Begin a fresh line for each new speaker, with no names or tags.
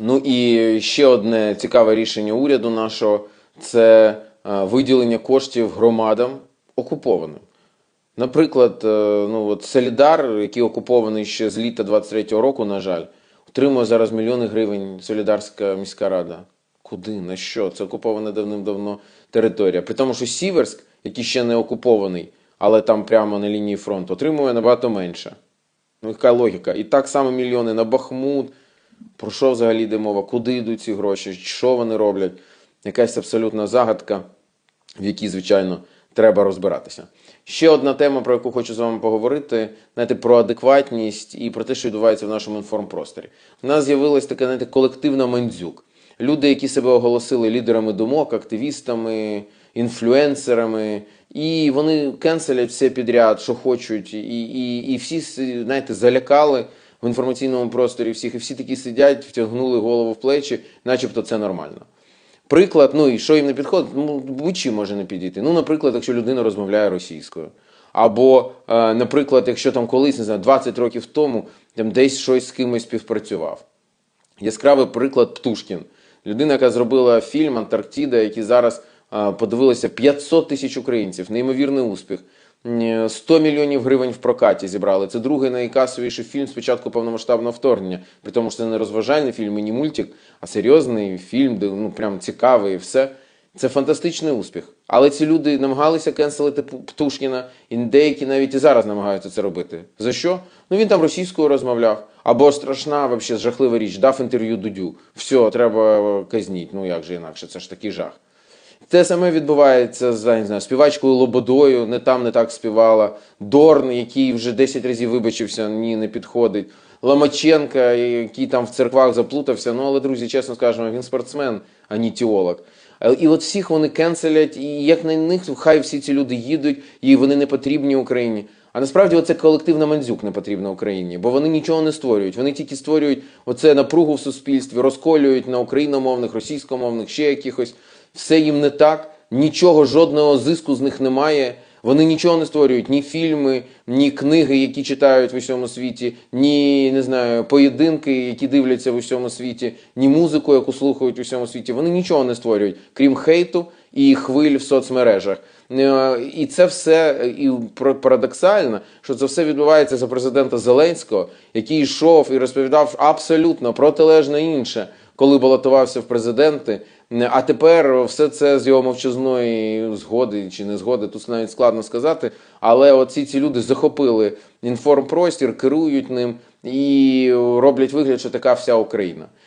Ну і ще одне цікаве рішення уряду нашого це е, виділення коштів громадам окупованим. Наприклад, е, ну от Солідар, який окупований ще з літа 23-го року, на жаль, отримує зараз мільйони гривень Солідарська міська рада. Куди? На що? Це окупована давним-давно територія. При тому, що Сіверськ, який ще не окупований, але там прямо на лінії фронту, отримує набагато менше. Ну, яка логіка? І так само мільйони на Бахмут. Про що взагалі йде мова? Куди йдуть ці гроші? Що вони роблять? Якась абсолютна загадка, в якій, звичайно, треба розбиратися. Ще одна тема, про яку хочу з вами поговорити, знаєте, про адекватність і про те, що відбувається в нашому інформпросторі. У нас з'явилась така, знаєте, колективна мандзюк. Люди, які себе оголосили лідерами думок, активістами, інфлюенсерами, і вони кенселять все підряд, що хочуть, і, і, і всі, знаєте, залякали в інформаційному просторі всіх, і всі такі сидять, втягнули голову в плечі, начебто це нормально. Приклад, ну і що їм не підходить, ну будь-чим може не підійти. Ну, наприклад, якщо людина розмовляє російською. Або, е, наприклад, якщо там колись, не знаю, 20 років тому там десь щось з кимось співпрацював. Яскравий приклад Птушкін. Людина, яка зробила фільм Антарктида, який зараз е, подивилося 500 тисяч українців, неймовірний успіх. М, 100 мільйонів гривень в прокаті зібрали. Це другий найкасовіший фільм з початку повномасштабного вторгнення. При тому, що це не розважальний фільм і не мультик, а серйозний фільм, де ну прям цікавий і все. Це фантастичний успіх. Але ці люди намагалися кенселити Птушкіна, і деякі навіть і зараз намагаються це робити. За що? Ну він там російською розмовляв. Або страшна, вообще жахлива річ, дав інтерв'ю Дудю. Все, треба казніть. Ну як же інакше, це ж такий жах. Те саме відбувається з не знаю, співачкою Лободою, не там не так співала. Дорн, який вже 10 разів вибачився, ні, не підходить. Ломаченка, який там в церквах заплутався. Ну але, друзі, чесно скажемо, він спортсмен, а не теолог. Е, І от всіх вони кенселять, і як на них, хай всі ці люди їдуть, і вони не потрібні Україні. А насправді оце колективна мандзюк не потрібна Україні, бо вони нічого не створюють. Вони тільки створюють оце напругу в суспільстві, розколюють на україномовних, російськомовних, ще якихось. Все їм не так, нічого, жодного зиску з них немає. Вони нічого не створюють, ні фільми, ні книги, які читають в усьому світі, ні не знаю, поєдинки, які дивляться в усьому світі, ні музику, яку слухають в усьому світі. Вони нічого не створюють, крім хейту і хвиль в соцмережах. Е, І це все і парадоксально, що це все відбувається за президента Зеленського, який йшов і розповідав абсолютно протилежне інше, коли балотувався в президенти. Е, А тепер все це з його мовчазної згоди чи не згоди, тут навіть складно сказати. Але оці ці люди захопили інформпростір, керують ним і роблять вигляд, що така вся Україна.